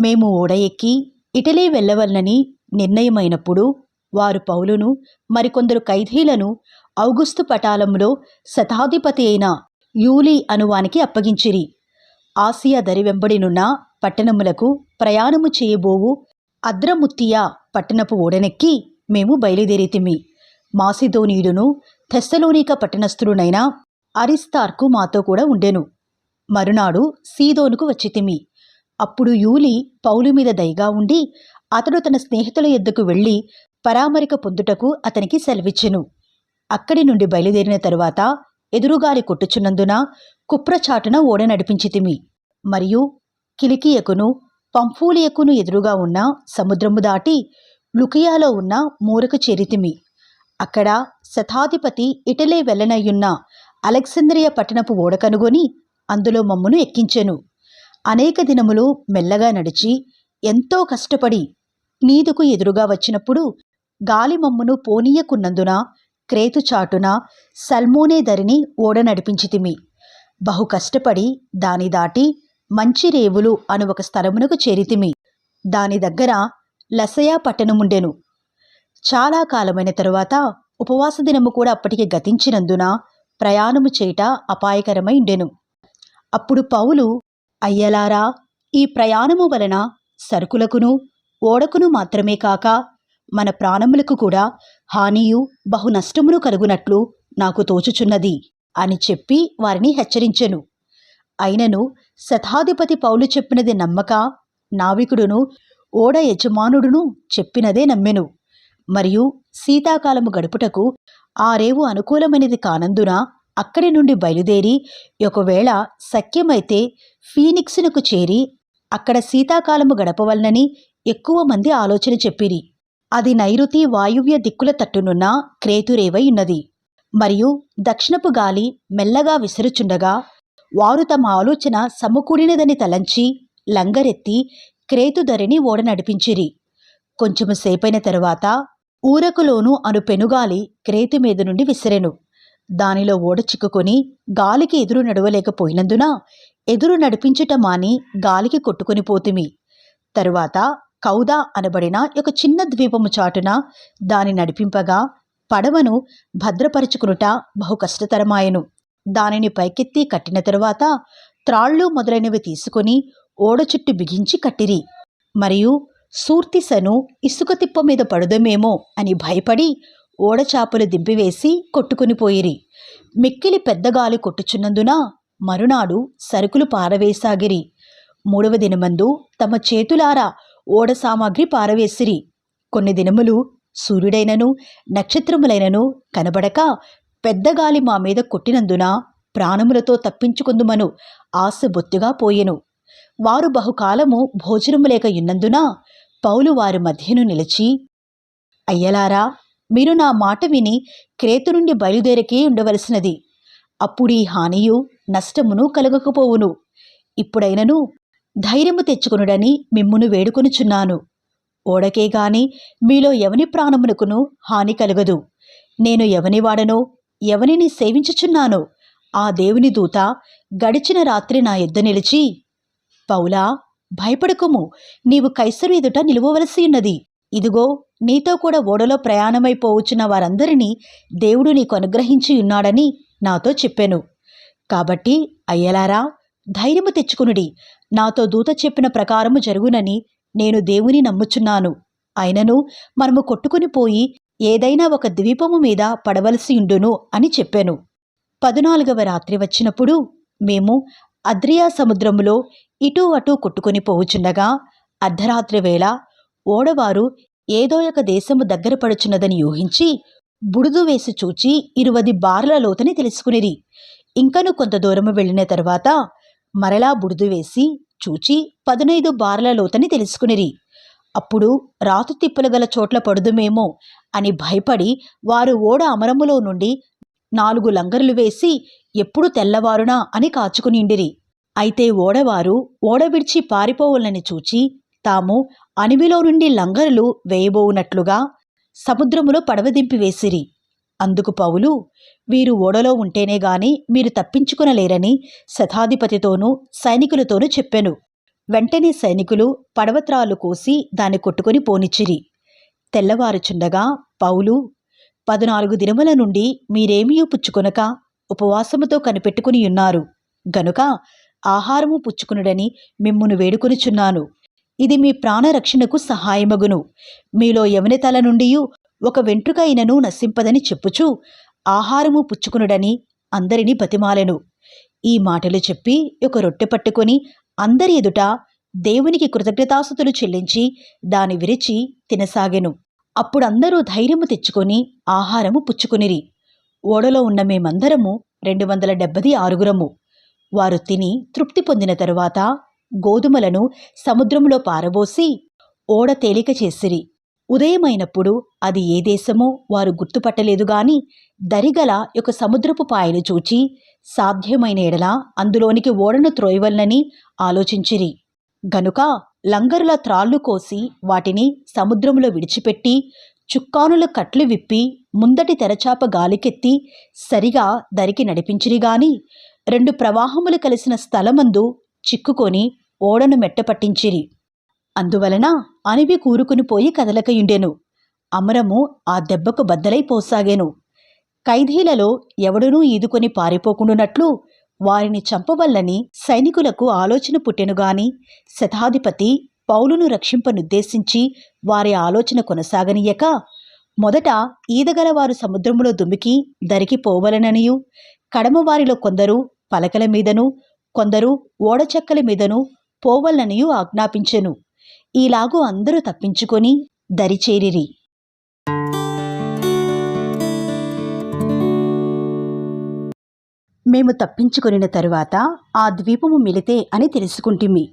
మేము ఓడ ఎక్కి ఇటలీ వెళ్ళవలనని నిర్ణయమైనప్పుడు వారు పౌలును మరికొందరు ఖైదీలను ఔగుస్తు పటాలంలో శతాధిపతి అయిన యూలీ అనువానికి అప్పగించిరి. ఆసియా దరి వెంబడినున్న పట్టణములకు ప్రయాణము చేయబోవు అద్రముత్తియా పట్టణపు ఓడనెక్కి మేము బయలుదేరితిమి. మాసిదోనీయుడును థెస్సలోనిక పట్టణస్థుడునైన అరిస్తార్కు మాతో కూడా ఉండెను. మరునాడు సీదోనుకు వచ్చితిమి. అప్పుడు యూలి పౌలు మీద దయగా ఉండి అతడు తన స్నేహితుల ఎద్దుకు వెళ్ళి పరామరిక పొందుటకు అతనికి సెలవిచ్చెను. అక్కడి నుండి బయలుదేరిన తరువాత ఎదురుగాలి కొట్టుచున్నందున కుప్రచాటున ఓడ నడిపించితిమి. మరియు కిలికియకును పంఫూలియకును ఎదురుగా ఉన్న సముద్రము దాటి లుకియాలో ఉన్న మూరకు చేరితిమి. అక్కడ శతాధిపతి ఇటలీ వెళ్ళనయ్యున్న అలెగ్జంద్రియ పట్టణపు ఓడ కనుగొని అందులో మమ్మును ఎక్కించెను. అనేక దినములు మెల్లగా నడిచి ఎంతో కష్టపడి నీదుకు ఎదురుగా వచ్చినప్పుడు గాలిమమ్మును పోనీయకున్నందున క్రేతు చాటున సల్మోనే ధరిని ఓడ నడిపించితిమి. బహు కష్టపడి దాని దాటి మంచి రేవులు అను ఒక స్థలమునకు చేరితిమి. దాని దగ్గర లసయా పట్టణముండెను. చాలా కాలమైన తరువాత ఉపవాస దినము కూడా అప్పటికి గతించినందున ప్రయాణము చేయుట అపాయకరమై ఉండెను అప్పుడు పౌలు అయ్యలారా ఈ ప్రయాణము వలన సరుకులకును ఓడకును మాత్రమే కాక మన ప్రాణములకు కూడా హానియు బహు నష్టమును కలుగునట్లు నాకు తోచుచున్నది అని చెప్పి వారిని హెచ్చరించెను. అయినను శతాధిపతి పౌలు చెప్పినది నమ్మక నావికుడును ఓడ యజమానుడును చెప్పినదే నమ్మెను. మరియు శీతాకాలము గడుపుటకు ఆ రేవు అనుకూలమైనది కానందున అక్కడి నుండి బయలుదేరి ఒకవేళ సఖ్యమైతే ఫీనిక్స్నకు చేరి అక్కడ శీతాకాలము గడపవలనని ఎక్కువ మంది ఆలోచన చెప్పిరి. అది నైరుతి వాయువ్య దిక్కుల తట్టునున్న క్రేతురేవై ఉన్నది. మరియు దక్షిణపు గాలి మెల్లగా విసురుచుండగా వారు తమ ఆలోచన సమకూడినదని తలంచి లంగరెత్తి క్రేతుధరిని ఓడ నడిపించిరి. కొంచెము సేపైన తరువాత ఊరకులోనూ అను పెనుగాలి క్రేతు మీద నుండి విసిరెను. దానిలో ఓడ చిక్కుకొని గాలికి ఎదురు నడవలేకపోయినందున ఎదురు నడిపించుట మాని గాలికి కొట్టుకొని పోతిమి. తరువాత కౌదా అనబడిన ఒక చిన్న ద్వీపము చాటున దాని నడిపింపగా పడవను భద్రపరుచుకునుట బహు కష్టతరమాయను. దానిని పైకెత్తి కట్టిన తరువాత త్రాళ్ళు మొదలైనవి తీసుకొని ఓడ చుట్టు బిగించి కట్టిరి. మరియు సూర్తిసను ఇసుక తిప్ప మీద పడుదమేమో అని భయపడి ఓడచాపలు దింపివేసి కొట్టుకుని పోయిరి. మిక్కిలి పెద్దగాలి కొట్టుచున్నందున మరునాడు సరుకులు పారవేసాగిరి. మూడవ దినమందు తమ చేతులారా ఓడ సామాగ్రి పారవేసిరి. కొన్ని దినములు సూర్యుడైనను నక్షత్రములైనను కనబడక పెద్దగాలి మా మీద కొట్టినందున ప్రాణములతో తప్పించుకుందుమను ఆశ బొత్తుగా పోయెను. వారు బహుకాలము భోజనము లేక ఉన్నందున పౌలు వారి మధ్యను నిలిచి అయ్యలారా మీరు నా మాట విని క్రేతు నుండి బయలుదేరకే ఉండవలసినది. అప్పుడు ఈ హానియు నష్టమును కలగకపోవును. ఇప్పుడైనను ధైర్యము తెచ్చుకొనుడని మిమ్మును వేడుకొనుచున్నాను. ఓడకే గాని మీలో ఎవని ప్రాణమునకును హాని కలగదు. నేను ఎవని వాడనో ఎవనిని సేవించుచున్నానో ఆ దేవుని దూత గడిచిన రాత్రి నా ఎద్ద నిలిచి పౌలా భయపడకుము. నీవు కైసరు ఎదుట నిలువవలసి ఉన్నది. ఇదిగో నీతో కూడా ఓడలో ప్రయాణమైపోవచ్చున్న వారందరినీ దేవుడు నీకు అనుగ్రహించి ఉన్నాడని నాతో చెప్పాను. కాబట్టి అయ్యలారా ధైర్యము తెచ్చుకునుడి. నాతో దూత చెప్పిన ప్రకారము జరుగునని నేను దేవుని నమ్ముచున్నాను. అయినను మనము కొట్టుకుని పోయి ఏదైనా ఒక ద్వీపము మీద పడవలసి ఉండును అని చెప్పాను. పదునాలుగవ రాత్రి వచ్చినప్పుడు మేము అద్రియా సముద్రములో ఇటూ అటూ కొట్టుకుని పోవుచుండగా అర్ధరాత్రి వేళ ఓడవారు ఏదో ఒక దేశము దగ్గర పడుచున్నదని ఊహించి బుడుదు వేసి చూచి ఇరువది బార్ల లోతని తెలుసుకునిరి. ఇంకను కొంత దూరము వెళ్ళిన తర్వాత మరలా బుడుదు వేసి చూచి పదునైదు బార్ల లోతని తెలుసుకునిరి. అప్పుడు రాతు తిప్పలు గల చోట్ల పడుదుమేమో అని భయపడి వారు ఓడ అమరములో నుండి నాలుగు లంగరులు వేసి ఎప్పుడు తెల్లవారునా అని కాచుకునిండిరి. అయితే ఓడవారు ఓడ విడిచి పారిపోవాలని చూచి తాము అణివిలో నుండి లంగరులు వేయబోవునట్లుగా సముద్రములో పడవ దింపి వేసిరి. అందుకు పౌలు వీరు ఓడలో ఉంటేనే గాని మీరు తప్పించుకునలేరని శతాధిపతితోనూ సైనికులతోనూ చెప్పెను. వెంటనే సైనికులు పడవత్రాలు కోసి దాన్ని కొట్టుకొని పోనిచ్చిరి. తెల్లవారుచుండగా పౌలు పదునాలుగు దినముల నుండి మీరేమీ పుచ్చుకొనక ఉపవాసముతో కనిపెట్టుకుని ఉన్నారు. గనుక ఆహారము పుచ్చుకునుడని మిమ్మును వేడుకొనిచున్నాను. ఇది మీ ప్రాణరక్షణకు సహాయమగును. మీలో యవని తల నుండి ఒక వెంట్రుక అయినను నశింపదని చెప్పుచు ఆహారము పుచ్చుకునుడని అందరినీ బతిమాలెను. ఈ మాటలు చెప్పి ఒక రొట్టె పట్టుకొని అందరి ఎదుట దేవునికి కృతజ్ఞతాసుతులు చెల్లించి దాని విరిచి తినసాగెను. అప్పుడందరూ ధైర్యము తెచ్చుకొని ఆహారము పుచ్చుకునిరి. ఓడలో ఉన్న మేమందరము రెండు వందల డెబ్బది ఆరుగురము. వారు తిని తృప్తి పొందిన తరువాత గోధుమలను సముద్రంలో పారబోసి ఓడ తేలిక చేసిరి. ఉదయమైనప్పుడు అది ఏ దేశమో వారు గుర్తుపట్టలేదు గాని దరిగల ఒక సముద్రపు పాయను చూచి సాధ్యమైన ఎడల అందులోనికి ఓడను త్రోయవలనని ఆలోచించిరి. గనుక లంగరుల త్రాళ్ళు కోసి వాటిని సముద్రంలో విడిచిపెట్టి చుక్కానుల కట్లు విప్పి ముందటి తెరచాప గాలికెత్తి సరిగా దరికి నడిపించిరి గాని రెండు ప్రవాహములు కలిసిన స్థలమందు చిక్కుకొని ఓడను మెట్టపట్టించిరి. అందువలన అనివి కూరుకుని పోయి కదలకయుండెను. అమరము ఆ దెబ్బకు బద్దలైపోసాగాను ఖైదీలలో ఎవడునూ ఈదుకొని పారిపోకుండునట్లు వారిని చంపవల్లని సైనికులకు ఆలోచన పుట్టెనుగాని శతాధిపతి పౌలును రక్షింపనుద్దేశించి వారి ఆలోచన కొనసాగనీయక మొదట ఈదగలవారు సముద్రములో దుమికి దరికిపోవలననియు కడమవారిలో కొందరు పలకల మీదను కొందరు ఓడచెక్కల మీదను పోవలననియు ఆజ్ఞాపించెను. ఈలాగు అందరూ తప్పించుకొని దరిచేరిరి మేము తప్పించుకొనిన తరువాత ఆ ద్వీపము మిలితే అని తెలుసుకుంటిమి.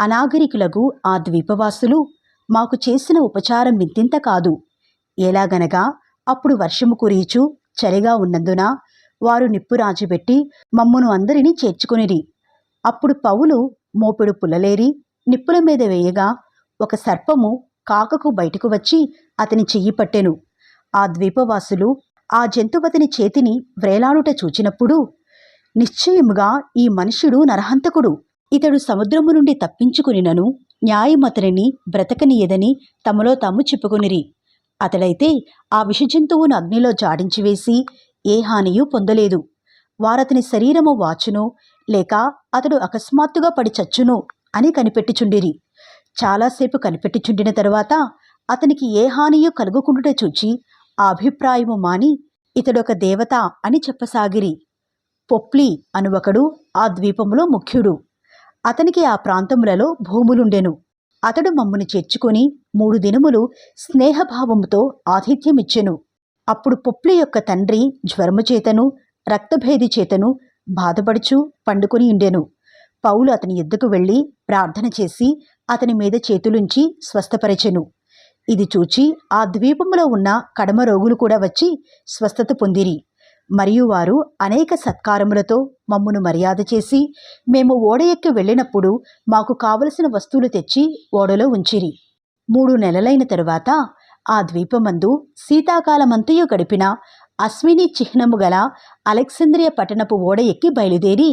అనాగరికులకు ఆ ద్వీపవాసులు మాకు చేసిన ఉపచారం మింతింత కాదు. ఎలాగనగా అప్పుడు వర్షము కురీచు చలిగా ఉన్నందున వారు నిప్పు రాజుపెట్టి మమ్మను అందరినీ చేర్చుకొనిరి. అప్పుడు పౌలు మోపెడు పుల్లలేరి నిప్పుల మీద వేయగా ఒక సర్పము కాకకు బయటకు వచ్చి అతని చెయ్యి పట్టెను. ఆ ద్వీపవాసులు ఆ జంతువతని చేతిని వ్రేలాడుట చూచినప్పుడు నిశ్చయముగా ఈ మనుష్యుడు నరహంతకుడు. ఇతడు సముద్రము నుండి తప్పించుకునినను న్యాయమతనిని బ్రతకనీయదని తమలో తాము చెప్పుకొనిరి. అతడైతే ఆ విషజంతువును అగ్నిలో జాడించివేసి ఏ హానియూ పొందలేదు. వారతని శరీరము వాచును లేక అతడు అకస్మాత్తుగా పడి చచ్చును అని కనిపెట్టిచుండిరి. చాలాసేపు కనిపెట్టిచుండిన తరువాత అతనికి ఏ హానియో కలుగుకుండుట చూచి ఆ అభిప్రాయము మాని ఇతడొక దేవత అని చెప్పసాగిరి. పొప్లి అను ఒకడు ఆ ద్వీపములో ముఖ్యుడు. అతనికి ఆ ప్రాంతములలో భూములుండెను. అతడు మమ్ముని చేర్చుకొని మూడు దినములు స్నేహభావముతో ఆతిథ్యమిచ్చెను. అప్పుడు పొప్లి యొక్క తండ్రి జ్వరము చేతను రక్తభేది చేతను బాధపడుచు పండుకొని ఉండెను. పౌలు అతని ఎద్దుకు వెళ్ళి ప్రార్థన చేసి అతని మీద చేతులుంచి స్వస్థపరచెను. ఇది చూచి ఆ ద్వీపములో ఉన్న కడమ రోగులు కూడా వచ్చి స్వస్థత పొందిరి. మరియు వారు అనేక సత్కారములతో మమ్మును మర్యాద చేసి మేము ఓడ ఎక్కి వెళ్ళినప్పుడు మాకు కావలసిన వస్తువులు తెచ్చి ఓడలో ఉంచిరి. మూడు నెలలైన తరువాత ఆ ద్వీపమందు శీతాకాలమంతయు గడిపిన అశ్విని చిహ్నము గల అలెక్సాంద్రియ పట్టణపు ఓడ ఎక్కి బయలుదేరి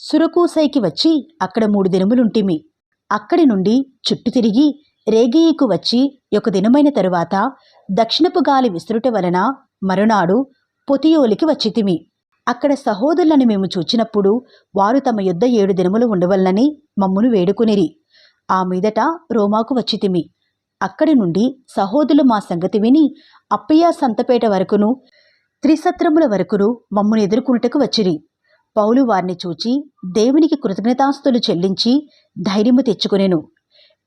సురకూసైకి వచ్చి అక్కడ మూడు దినములుంటిమి. అక్కడి నుండి చుట్టు తిరిగి రేగియకు వచ్చి ఒక దినమైన తరువాత దక్షిణపు గాలి విసురుట వలన మరునాడు పొతియోలికి వచ్చితిమి. అక్కడ సహోదరులను మేము చూచినప్పుడు వారు తమ యుద్ధ ఏడు దినములు ఉండవల్లని మమ్మును వేడుకునిరి. ఆ మీదట రోమాకు వచ్చితిమి. అక్కడి నుండి సహోదరులు మా సంగతి విని అప్పయ్య సంతపేట వరకును త్రిసత్రముల వరకును మమ్మును ఎదుర్కొనుటకు వచ్చిరి. పౌలు వారిని చూచి దేవునికి కృతజ్ఞతాస్తులు చెల్లించి ధైర్యము తెచ్చుకునేను.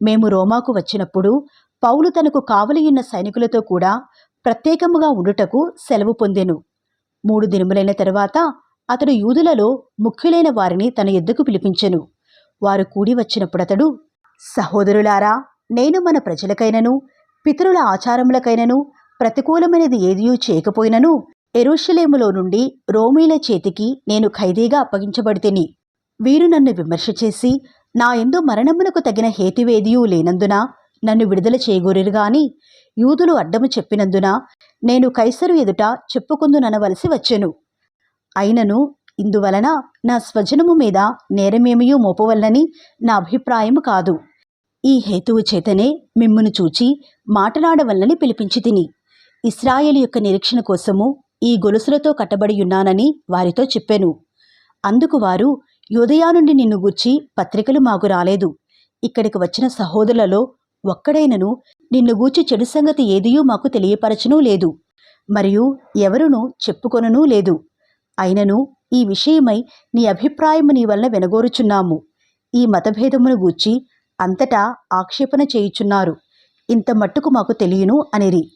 మేము రోమాకు వచ్చినప్పుడు పౌలు తనకు కావలియున్న సైనికులతో కూడా ప్రత్యేకముగా ఉండుటకు సెలవు పొందెను. మూడు దినములైన తరువాత అతడు యూదులలో ముఖ్యులైన వారిని తన ఎద్దుకు పిలిపించెను. వారు కూడి వచ్చినప్పుడు అతడు సహోదరులారా నేను మన ప్రజలకైనను పితరుల ఆచారములకైనను ప్రతికూలమైనది ఏదియూ చేయకపోయినను ఎరుషలేములో నుండి రోమీల చేతికి నేను ఖైదీగా అప్పగించబడితిని. వీరు నన్ను విమర్శ చేసి నా ఎందు మరణమునకు తగిన హేతివేదియూ లేనందున నన్ను విడుదల చేయగూరిరు గాని యూదులు అడ్డము చెప్పినందున నేను కైసరు ఎదుట చెప్పుకుందుననవలసి వచ్చెను. అయినను ఇందువలన నా స్వజనము మీద నేరమేమియూ మోపవల్లని నా అభిప్రాయము కాదు. ఈ హేతువు చేతనే మిమ్మును చూచి మాట్లాడవల్లని పిలిపించి తిని ఇస్రాయేల్ యొక్క నిరీక్షణ కోసము ఈ గొలుసులతో కట్టబడి ఉన్నానని వారితో చెప్పాను. అందుకు వారు యోదయా నుండి నిన్ను గూర్చి పత్రికలు మాకు రాలేదు. ఇక్కడికి వచ్చిన సహోదరులలో ఒక్కడైనను నిన్ను గూర్చి చెడు సంగతి ఏదియూ మాకు తెలియపరచనూ లేదు. మరియు ఎవరునూ చెప్పుకొననూ లేదు. అయినను ఈ విషయమై నీ అభిప్రాయము నీ వలన వినగోరుచున్నాము. ఈ మతభేదమును గూర్చి అంతటా ఆక్షేపణ చేయుచున్నారు. ఇంత మట్టుకు మాకు తెలియను అనిరి.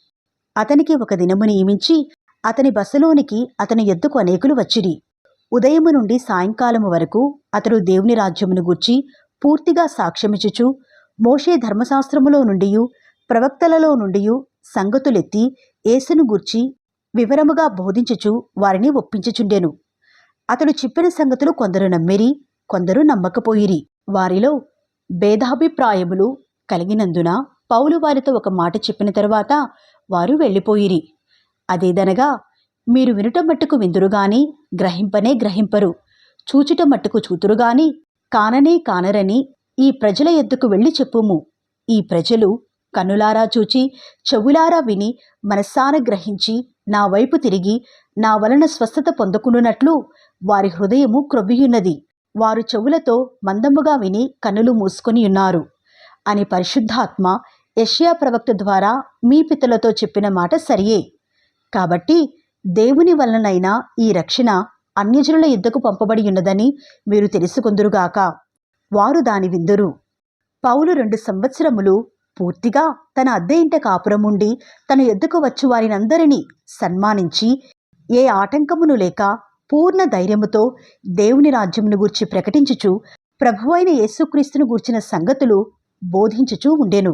అతనికి ఒక దినము నియమించి అతని బస్సులోనికి అతని ఎద్దుకు అనేకులు వచ్చిరి. ఉదయము నుండి సాయంకాలము వరకు అతడు దేవుని రాజ్యమును గూర్చి పూర్తిగా సాక్ష్యమిచుచు మోషే ధర్మశాస్త్రములో నుండియు ప్రవక్తలలో నుండియు సంగతులెత్తి యేసును గూర్చి వివరముగా బోధించుచు వారిని ఒప్పించుచుండెను. అతడు చెప్పిన సంగతులు కొందరు నమ్మిరి కొందరు నమ్మకపోయిరి. వారిలో భేదాభిప్రాయములు కలిగినందున పౌలు వారితో ఒక మాట చెప్పిన తరువాత వారు వెళ్ళిపోయిరి. అదేదనగా మీరు వినుట మట్టుకు విందురుగాని గ్రహింపనే గ్రహింపరు. చూచుట మట్టుకు చూతురుగాని కాననే కానరని ఈ ప్రజల ఎద్దుకు వెళ్ళి చెప్పుము. ఈ ప్రజలు కన్నులారా చూచి చెవులారా విని మనస్సాన గ్రహించి నా వైపు తిరిగి నా వలన స్వస్థత పొందుకున్నట్లు వారి హృదయము క్రొవ్వియున్నది. వారు చెవులతో మందముగా విని కన్నులు మూసుకొని ఉన్నారు. అని పరిశుద్ధాత్మ యష్యా ప్రవక్త ద్వారా మీ పితలతో చెప్పిన మాట సరియే. కాబట్టి దేవుని వలనైనా ఈ రక్షణ అన్యజనుల యుద్ధకు పంపబడి ఉన్నదని మీరు తెలుసుకుందురుగాక. వారు దాని విందురు. పౌలు రెండు సంవత్సరములు పూర్తిగా తన అద్దె ఇంట కాపురముండి తన ఎద్దుకు వచ్చు వారినందరినీ సన్మానించి ఏ ఆటంకమును లేక పూర్ణ ధైర్యముతో దేవుని రాజ్యమును గూర్చి ప్రకటించుచు ప్రభువైన యేసుక్రీస్తును గూర్చిన సంగతులు బోధించుచూ ఉండెను.